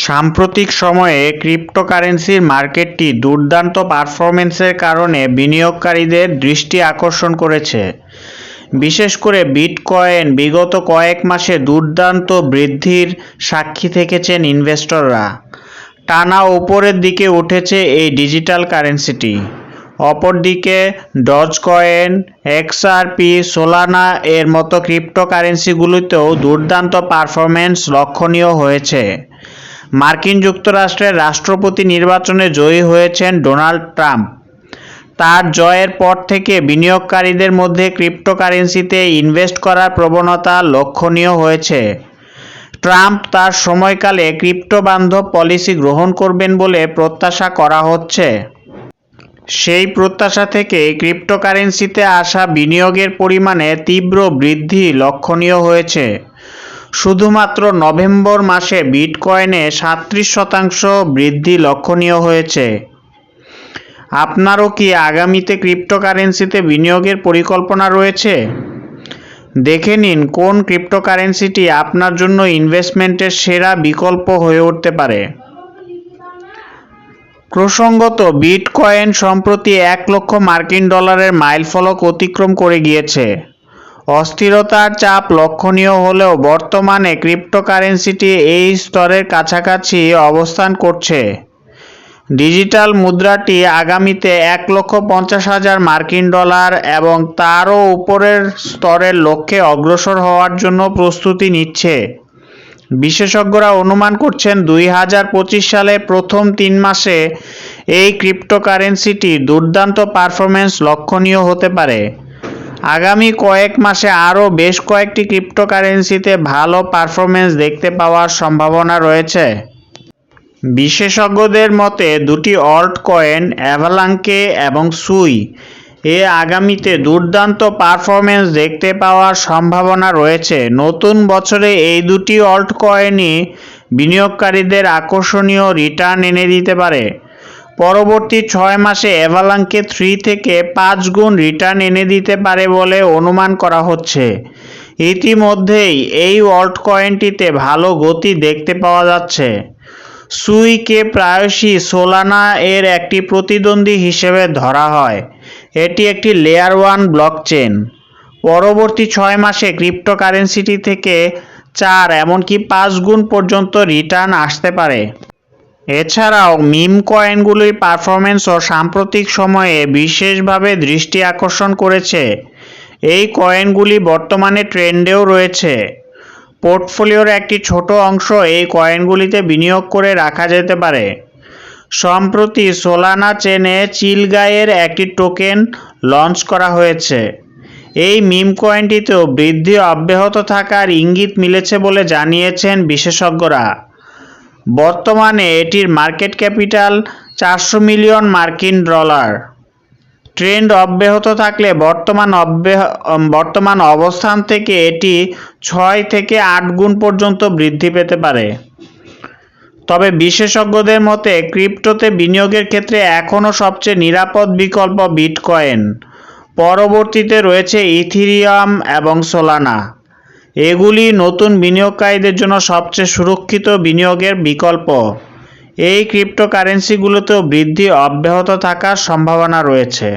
সাম্প্রতিক সময়ে ক্রিপ্টোকারেন্সির মার্কেটটি দুর্দান্ত পারফরম্যান্সের কারণে বিনিয়োগকারীদের দৃষ্টি আকর্ষণ করেছে। বিশেষ করে বিটকয়েন বিগত কয়েক মাসে দুর্দান্ত বৃদ্ধির সাক্ষী থেকেছেন ইনভেস্টররা। টানা উপরের দিকে উঠেছে এই ডিজিটাল কারেন্সিটি। অপরদিকে ডজকয়েন এক্সআরপি সোলানা এর মতো ক্রিপ্টোকারেন্সিগুলিতেও দুর্দান্ত পারফরম্যান্স লক্ষণীয় হয়েছে। মার্কিন যুক্তরাষ্ট্রের রাষ্ট্রপতি নির্বাচনে জয়ী হয়েছেন ডোনাল্ড ট্রাম্প। তার জয়ের পর থেকে বিনিয়োগকারীদের মধ্যে ক্রিপ্টোকারেন্সিতে ইনভেস্ট করার প্রবণতা লক্ষণীয় হয়েছে। ট্রাম্প তার সময়কালে ক্রিপ্টো বান্ধব পলিসি গ্রহণ করবেন বলে প্রত্যাশা করা হচ্ছে। সেই প্রত্যাশা থেকে ক্রিপ্টোকারেন্সিতে আসা বিনিয়োগের পরিমাণে তীব্র বৃদ্ধি লক্ষণীয় হয়েছে। শুধুমাত্র নভেম্বর মাসে বিটকয়েনে সাতত্রিশ শতাংশ বৃদ্ধি লক্ষণীয় হয়েছে। আপনারও কি আগামীতে ক্রিপ্টোকারেন্সিতে বিনিয়োগের পরিকল্পনা রয়েছে? দেখে নিন কোন ক্রিপ্টোকারেন্সিটি আপনার জন্য ইনভেস্টমেন্টের সেরা বিকল্প হয়ে উঠতে পারে। প্রসঙ্গত, বিটকয়েন সম্প্রতি এক লক্ষ মার্কিন ডলারের মাইলফলক অতিক্রম করে গিয়েছে। অস্থিরতার চাপ লক্ষণীয় হলেও বর্তমানে ক্রিপ্টোকারেন্সিটি এই স্তরের কাছাকাছি অবস্থান করছে। ডিজিটাল মুদ্রাটি আগামীতে এক লক্ষ পঞ্চাশ হাজার মার্কিন ডলার এবং তারও উপরের স্তরের লক্ষ্যে অগ্রসর হওয়ার জন্য প্রস্তুতি নিচ্ছে। বিশেষজ্ঞরা অনুমান করছেন দুই হাজার পঁচিশ সালে প্রথম তিন মাসে এই ক্রিপ্টোকারেন্সিটি দুর্দান্ত পারফরম্যান্স লক্ষণীয় হতে পারে। আগামী কয়েক মাসে আরও বেশ কয়েকটি ক্রিপ্টোকারেন্সিতে ভালো পারফরম্যান্স দেখতে পাওয়ার সম্ভাবনা রয়েছে। বিশেষজ্ঞদের মতে, দুটি অল্ট কয়েন অ্যাভালাঙ্কে এবং সুই, এ আগামীতে দুর্দান্ত পারফরম্যান্স দেখতে পাওয়ার সম্ভাবনা রয়েছে। নতুন বছরে এই দুটি অল্ট কয়েনই বিনিয়োগকারীদের আকর্ষণীয় রিটার্ন এনে দিতে পারে। পরবর্তী ছয় মাসে অ্যাভালাঙ্কে থ্রি থেকে পাঁচ গুণ রিটার্ন এনে দিতে পারে বলে অনুমান করা হচ্ছে। ইতিমধ্যেই এই অল্ট কয়েনটিতে ভালো গতি দেখতে পাওয়া যাচ্ছে। সুইকে প্রায়শই সোলানা এর একটি প্রতিদ্বন্দ্বী হিসেবে ধরা হয়। এটি একটি লেয়ার ওয়ান ব্লকচেন পরবর্তী ছয় মাসে ক্রিপ্টোকারেন্সিটি থেকে চার, এমনকি পাঁচ গুণ পর্যন্ত রিটার্ন আসতে পারে। এছাড়াও মিম কয়েনগুলির পারফরমেন্সও সাম্প্রতিক সময়ে বিশেষভাবে দৃষ্টি আকর্ষণ করেছে। এই কয়েনগুলি বর্তমানে ট্রেন্ডেও রয়েছে। পোর্টফোলিওর একটি ছোট অংশ এই কয়েনগুলিতে বিনিয়োগ করে রাখা যেতে পারে। সম্প্রতি সোলানা চেনে চিলগায়ের একটি টোকেন লঞ্চ করা হয়েছে। এই মিম কয়েনটিতেও বৃদ্ধি অব্যাহত থাকার ইঙ্গিত মিলেছে বলে জানিয়েছেন বিশেষজ্ঞরা। বর্তমানে এটির মার্কেট ক্যাপিটাল চারশো মিলিয়ন মার্কিন ডলার। ট্রেন্ড অব্যাহত থাকলে বর্তমান বর্তমান অবস্থান থেকে এটি ছয় থেকে আট গুণ পর্যন্ত বৃদ্ধি পেতে পারে। তবে বিশেষজ্ঞদের মতে, ক্রিপ্টোতে বিনিয়োগের ক্ষেত্রে এখনও সবচেয়ে নিরাপদ বিকল্প বিটকয়েন। পরবর্তীতে রয়েছে ইথিরিয়াম এবং সোলানা। এগুলি নতুন বিনিয়োগকারীদের জন্য সবচেয়ে সুরক্ষিত বিনিয়োগের বিকল্প। এই ক্রিপ্টোকারেন্সিগুলোতেও বৃদ্ধি অব্যাহত থাকার সম্ভাবনা রয়েছে।